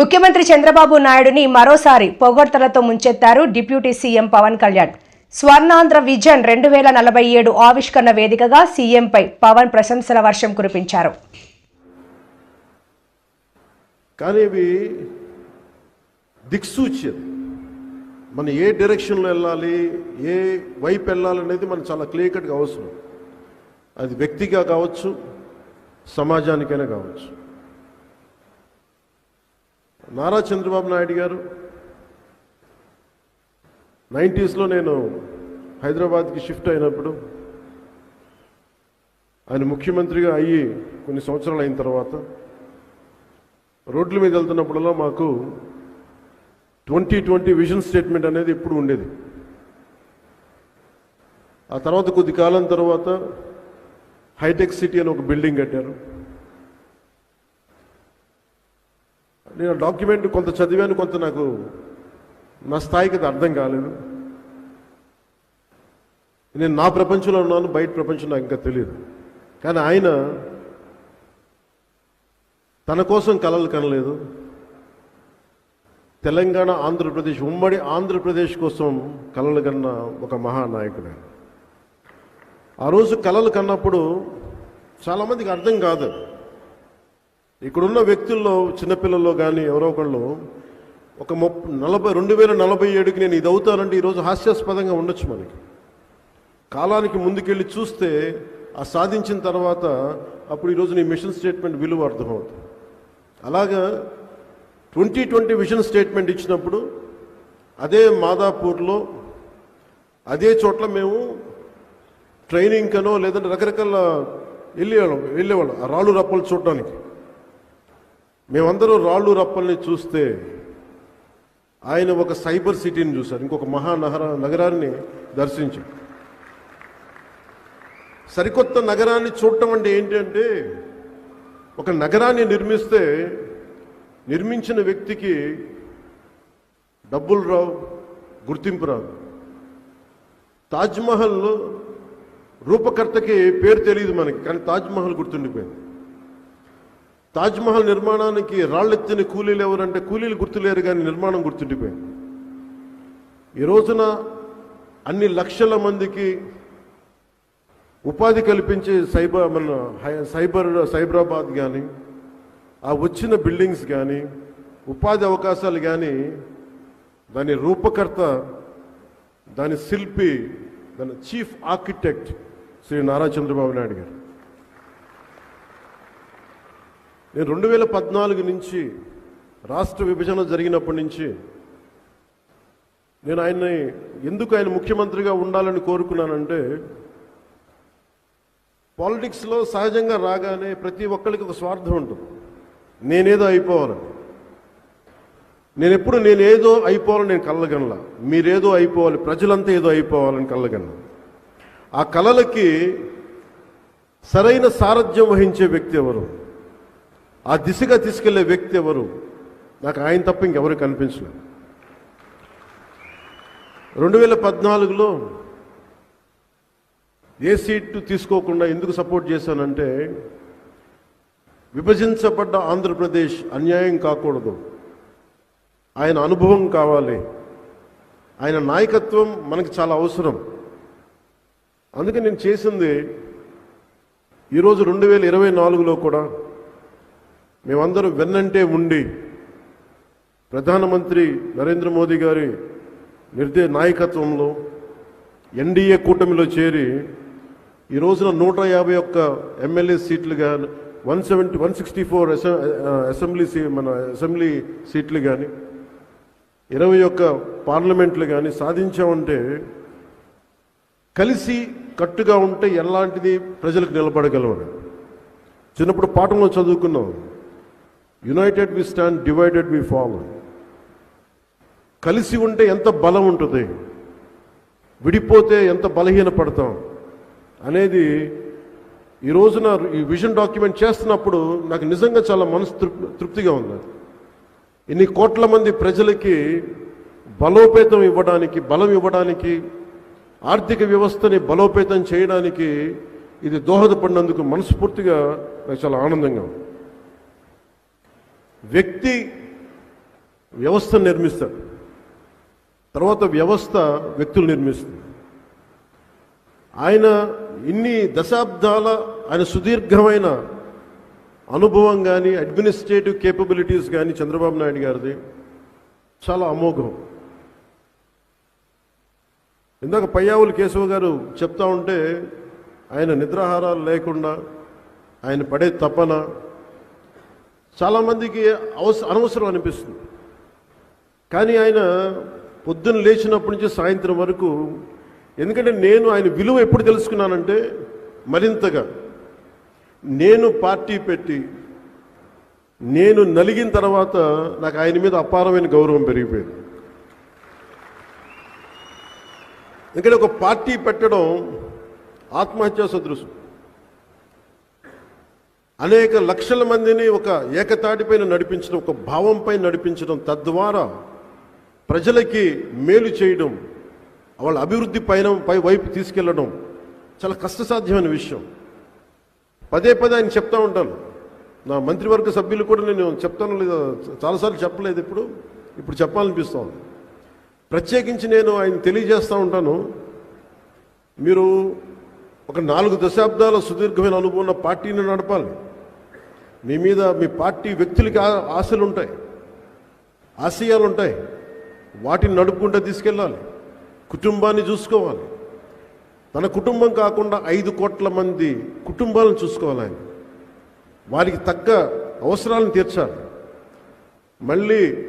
ముఖ్యమంత్రి చంద్రబాబు నాయుడుని మరోసారి పొగడ్తలతో ముంచెత్తారు deputy CM Pawan Kalyan. Swarnandhra vision రెండు వేల నలభై ఏడు ఆవిష్కరణ వేదికగా సీఎంపై పవన్ ప్రశంసల వర్షం కురిపించారు. కానీ ఇవి దిక్సూచ్యం. మనం ఏ డైరెక్షన్లో వెళ్ళాలి ఏ వైపు వెళ్ళాలి అనేది మనకు చాలా క్లియర్ కట్గా అవసరం. అది వ్యక్తిగా కావచ్చు సమాజానికైనా కావచ్చు. నారా చంద్రబాబు నాయుడు గారు నైంటీస్లో నేను హైదరాబాద్కి షిఫ్ట్ అయినప్పుడు ఆయన ముఖ్యమంత్రిగా అయ్యి కొన్ని సంవత్సరాలు అయిన తర్వాత రోడ్ల మీద వెళ్తున్నప్పుడల్లా మాకు ట్వంటీ ట్వంటీ విజన్ స్టేట్మెంట్ అనేది ఎప్పుడు ఉండేది. ఆ తర్వాత కొద్ది కాలం తర్వాత హైటెక్ సిటీ అని ఒక బిల్డింగ్ కట్టారు. నేను డాక్యుమెంట్ కొంత చదివాను కొంత నాకు నా స్థాయికి అది అర్థం కాలేదు. నేను నా ప్రపంచంలో ఉన్నాను బయట ప్రపంచం నాకు ఇంకా తెలియదు. కానీ ఆయన తన కోసం కలలు కనలేదు. తెలంగాణ ఆంధ్రప్రదేశ్ ఉమ్మడి ఆంధ్రప్రదేశ్ కోసం కలలు కన్న ఒక మహానాయకుడు ఆ రోజు కలలు కన్నప్పుడు చాలామందికి అర్థం కాదు. ఇక్కడున్న వ్యక్తుల్లో చిన్నపిల్లల్లో కానీ ఎవరో ఒకళ్ళు ఒక ముప్ నలభై రెండు వేల నలభై ఏడుకి నేను ఇది అవుతానంటే ఈరోజు హాస్యాస్పదంగా ఉండొచ్చు మనకి. కాలానికి ముందుకెళ్ళి చూస్తే ఆ సాధించిన తర్వాత అప్పుడు ఈరోజు నీ మిషన్ స్టేట్మెంట్ విలువ అర్థమవుతుంది. అలాగా ట్వంటీ ట్వంటీ విజన్ స్టేట్మెంట్ ఇచ్చినప్పుడు అదే మాదాపూర్లో అదే చోట్ల మేము ట్రైనింగ్ కనో లేదంటే రకరకాల వెళ్ళేవాళ్ళం వెళ్ళేవాళ్ళం ఆ రాళ్ళు రప్పలు చూడడానికి. మేమందరూ రాళ్ళు రప్పల్ని చూస్తే ఆయన ఒక సైబర్ సిటీని చూశారు. ఇంకొక మహానగర నగరాన్ని దర్శించారు. సరికొత్త నగరాన్ని చూడటం అంటే ఏంటంటే ఒక నగరాన్ని నిర్మిస్తే నిర్మించిన వ్యక్తికి డబ్బులు రావు గుర్తింపు రాదు. తాజ్మహల్ రూపకర్తకి పేరు తెలియదు మనకి కానీ తాజ్మహల్ గుర్తుండిపోయింది. తాజ్మహల్ నిర్మాణానికి రాళ్ళెత్తిన కూలీలు ఎవరంటే కూలీలు గుర్తులేరు కానీ నిర్మాణం గుర్తుండిపోయింది ఈ రోజున అన్ని లక్షల మందికి ఉపాధి కల్పించే సైబర్ మన హై- సైబర్ సైబరాబాద్ కానీ ఆ వచ్చిన బిల్డింగ్స్ కానీ ఉపాధి అవకాశాలు కానీ దాని రూపకర్త దాని శిల్పి దాని చీఫ్ ఆర్కిటెక్ట్ శ్రీ నారా చంద్రబాబు నాయుడు గారు. నేను రెండు వేల పద్నాలుగు నుంచి రాష్ట్ర విభజన జరిగినప్పటి నుంచి నేను ఆయన్ని ఎందుకు ఆయన ముఖ్యమంత్రిగా ఉండాలని కోరుకున్నానంటే పాలిటిక్స్లో సహజంగా రాగానే ప్రతి ఒక్కరికి ఒక స్వార్థం ఉంటుంది. నేనేదో అయిపోవాలని. నేను ఎప్పుడు నేనేదో అయిపోవాలని నేను కళ్ళగనలా మీరేదో అయిపోవాలి ప్రజలంతా ఏదో అయిపోవాలని కళ్ళగన్నా ఆ కళలకి సరైన సారథ్యం వహించే వ్యక్తి ఎవరు? ఆ దిశగా తీసుకెళ్ళే వ్యక్తి ఎవరు? నాకు ఆయన తప్ప ఇంకెవరు కనిపించలేదు. రెండు వేల పద్నాలుగులో ఏ సీటు తీసుకోకుండా ఎందుకు సపోర్ట్ చేశానంటే విభజించబడ్డ ఆంధ్రప్రదేశ్ అన్యాయం కాకూడదు. ఆయన అనుభవం కావాలి. ఆయన నాయకత్వం మనకి చాలా అవసరం. అందుకే నేను చేసింది ఈరోజు రెండు వేల ఇరవై నాలుగులో కూడా మేమందరూ వెన్నంటే ఉండి ప్రధానమంత్రి నరేంద్ర మోదీ గారి నిర్దే నాయకత్వంలో ఎన్డీఏ కూటమిలో చేరి ఈ రోజున నూట యాభై ఒక్క ఎమ్మెల్యే సీట్లు కానీ one seventy one sixty four assembly see మన అసెంబ్లీ సీట్లు కానీ ఇరవై ఒక్క పార్లమెంట్లు కానీ సాధించామంటే కలిసి కట్టుగా ఉంటే ఎలాంటిది ప్రజలకు నిలబడగలవని చిన్నప్పుడు పాఠంలో చదువుకున్నాం. United we stand divided we fall కలిసి ఉంటే ఎంత బలం ఉంటుంది? విడిపోతే ఎంత బలహీన పడతాం అనేది ఈ రోజున ఈ విజన్ డాక్యుమెంట్ చేస్తున్నప్పుడు నాకు నిజంగా చాలా మనసు తృప్తిగా ఉంది. ఇన్ని కోట్ల మంది ప్రజలకి బలోపేతం ఇవ్వడానికి బలం ఇవ్వడానికి ఆర్థిక వ్యవస్థని బలోపేతం చేయడానికి ఇది దోహదపడినందుకు మనస్ఫూర్తిగా నాకు చాలా ఆనందంగా ఉంది. వ్యక్తి వ్యవస్థను నిర్మిస్తాడు. తర్వాత వ్యవస్థ వ్యక్తులు నిర్మిస్తుంది. ఆయన ఇన్ని దశాబ్దాల ఆయన సుదీర్ఘమైన అనుభవం కానీ అడ్మినిస్ట్రేటివ్ కేపబిలిటీస్ కానీ చంద్రబాబు నాయుడు గారిది చాలా అమోఘం. ఇందాక పయ్యావులు కేశవ గారు చెప్తా ఉంటే ఆయన నిద్రాహారాలు లేకుండా ఆయన పడే తపన చాలామందికి అవస అనవసరం అనిపిస్తుంది. కానీ ఆయన పొద్దున్న లేచినప్పటి నుంచి సాయంత్రం వరకు ఎందుకంటే నేను ఆయన విలువ ఎప్పుడు తెలుసుకున్నానంటే మరింతగా నేను పార్టీ పెట్టి నేను నలిగిన తర్వాత నాకు ఆయన మీద అపారమైన గౌరవం పెరిగిపోయింది. ఎందుకంటే ఒక పార్టీ పెట్టడం ఆత్మహత్యా సదృశం. అనేక లక్షల మందిని ఒక ఏకతాటిపైన నడిపించడం ఒక భావంపై నడిపించడం తద్వారా ప్రజలకి మేలు చేయడం వాళ్ళ అభివృద్ధి పైన పై వైపు తీసుకెళ్ళడం చాలా కష్టసాధ్యమైన విషయం. పదే పదే ఆయన చెప్తా ఉంటాను నా మంత్రివర్గ సభ్యులు కూడా నేను చెప్తాను లేదా చాలాసార్లు చెప్పలేదు ఇప్పుడు. ఇప్పుడు చెప్పాలనిపిస్తుంది ప్రత్యేకించి నేను ఆయన తెలియజేస్తూ ఉంటాను. మీరు ఒక నాలుగు దశాబ్దాల సుదీర్ఘమైన అనుభవం ఉన్న పార్టీని నడపాలి. మీ మీద మీ పార్టీ వ్యక్తులకి ఆశలు ఉంటాయి ఆశయాలు ఉంటాయి వాటిని నడుపుకుంటూ తీసుకెళ్ళాలి. కుటుంబాన్ని చూసుకోవాలి. తన కుటుంబం కాకుండా ఐదు కోట్ల మంది కుటుంబాలను చూసుకోవాలి ఆయన. వారికి తగ్గ అవసరాలను తీర్చాలి. మళ్ళీ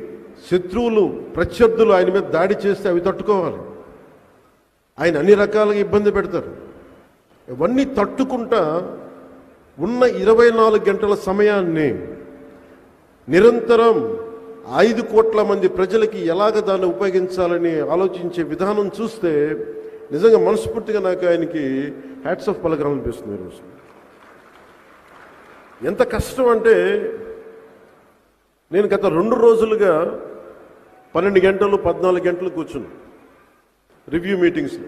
శత్రువులు ప్రత్యర్థులు ఆయన మీద దాడి చేస్తే అవి తట్టుకోవాలి. ఆయన అన్ని రకాలుగా ఇబ్బంది పెడతారు. ఇవన్నీ తట్టుకుంటా ఉన్న ఇరవై నాలుగు గంటల సమయాన్ని నిరంతరం ఐదు కోట్ల మంది ప్రజలకి ఎలాగ దాన్ని ఉపయోగించాలని ఆలోచించే విధానం చూస్తే నిజంగా మనస్ఫూర్తిగా నాకు ఆయనకి హ్యాట్స్ ఆఫ్ పలకాలనిపిస్తుంది ఈరోజు ఎంత కష్టం అంటే నేను గత రెండు రోజులుగా పన్నెండు గంటలు పద్నాలుగు గంటలు కూర్చున్నాను రివ్యూ మీటింగ్స్లో.